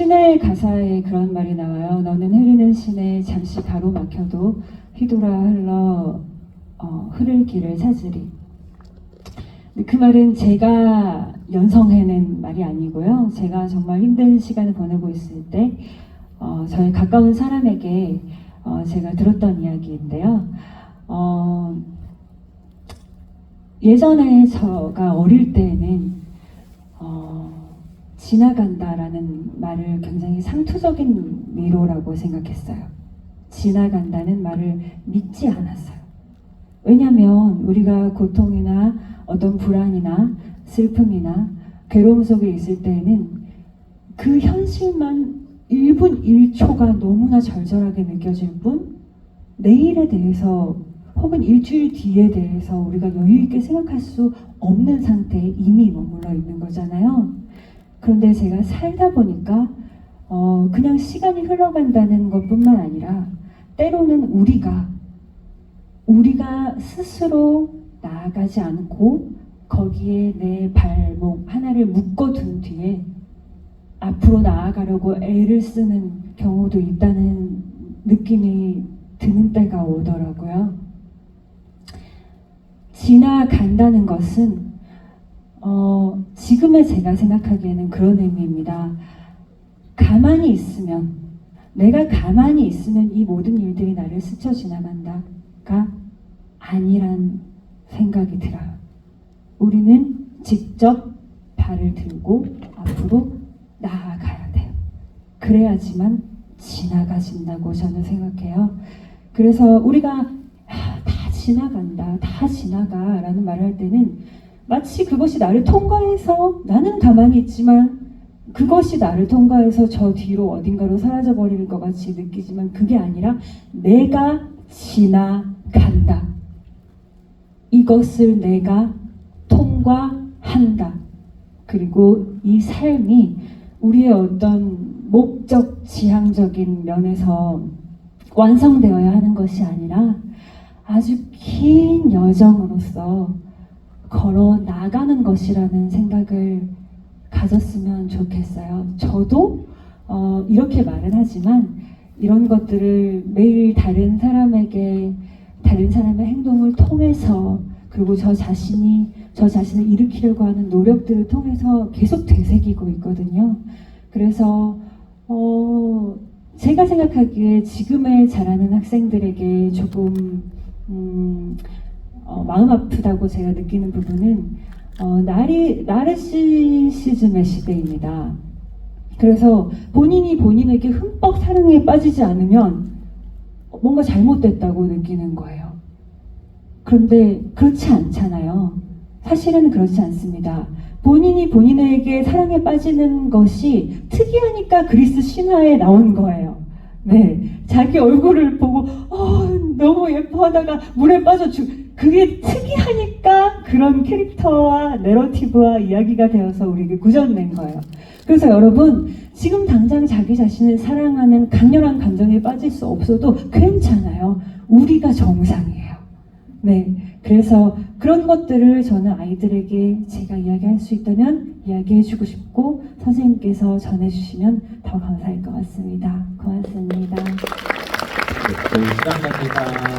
신의 가사에 그런 말이 나와요. 너는 흐르는 시내 잠시 가로막혀도 휘돌아 흘러 어, 흐를 길을 찾으리. 그 말은 제가 연성해낸 말이 아니고요. 제가 정말 힘든 시간을 보내고 있을 때 어, 저희 가까운 사람에게 어, 제가 들었던 이야기인데요. 어, 예전에 저가 어릴 때는 어, 지나간다라는 말을 굉장히 상투적인 위로라고 생각했어요. 지나간다는 말을 믿지 않았어요. 왜냐하면 우리가 고통이나 어떤 불안이나 슬픔이나 괴로움 속에 있을 때에는 그 현실만 1분 1초가 너무나 절절하게 느껴질 뿐 내일에 대해서 혹은 일주일 뒤에 대해서 우리가 여유 있게 생각할 수 없는 상태에 이미 머물러 있는 거잖아요. 그런데 제가 살다 보니까 어, 그냥 시간이 흘러간다는 것뿐만 아니라 때로는 우리가 우리가 스스로 나아가지 않고 거기에 내 발목 하나를 묶어둔 뒤에 앞으로 나아가려고 애를 쓰는 경우도 있다는 느낌이 드는 때가 오더라고요. 지나간다는 것은 어, 지금의 제가 생각하기에는 그런 의미입니다. 가만히 있으면 내가 가만히 있으면 이 모든 일들이 나를 스쳐 지나간다가 아니란 생각이 들어요. 우리는 직접 발을 들고 앞으로 나아가야 돼요. 그래야지만 지나가진다고 저는 생각해요. 그래서 우리가 아, 다 지나간다, 다 지나가 라는 말을 할 때는 마치 그것이 나를 통과해서 나는 가만히 있지만 그것이 나를 통과해서 저 뒤로 어딘가로 사라져 버리는 것 같이 느끼지만 그게 아니라 내가 지나간다. 이것을 내가 통과한다. 그리고 이 삶이 우리의 어떤 목적 지향적인 면에서 완성되어야 하는 것이 아니라 아주 긴 여정으로서 걸어 나가는 것이라는 생각을 가졌으면 좋겠어요. 저도 어, 이렇게 말은 하지만 이런 것들을 매일 다른 사람에게 다른 사람의 행동을 통해서 그리고 저 자신이 저 자신을 일으키려고 하는 노력들을 통해서 계속 되새기고 있거든요. 그래서 어, 제가 생각하기에 지금의 자라는 학생들에게 조금 음, 어, 마음 아프다고 제가 느끼는 부분은 어, 나리, 나르시시즘의 시대입니다. 그래서 본인이 본인에게 흠뻑 사랑에 빠지지 않으면 뭔가 잘못됐다고 느끼는 거예요. 그런데 그렇지 않잖아요. 사실은 그렇지 않습니다. 본인이 본인에게 사랑에 빠지는 것이 특이하니까 그리스 신화에 나온 거예요. 네. 자기 얼굴을 보고, 어, 너무 예뻐하다가 물에 빠져 죽, 그게 특이하니까 그런 캐릭터와 내러티브와 이야기가 되어서 우리에게 구전된 거예요. 그래서 여러분, 지금 당장 자기 자신을 사랑하는 강렬한 감정에 빠질 수 없어도 괜찮아요. 우리가 정상이에요. 네. 그래서 그런 것들을 저는 아이들에게 제가 이야기할 수 있다면 이야기해주고 싶고 선생님께서 전해주시면 더 감사할 것 같습니다. 고맙습니다. 네, 관계상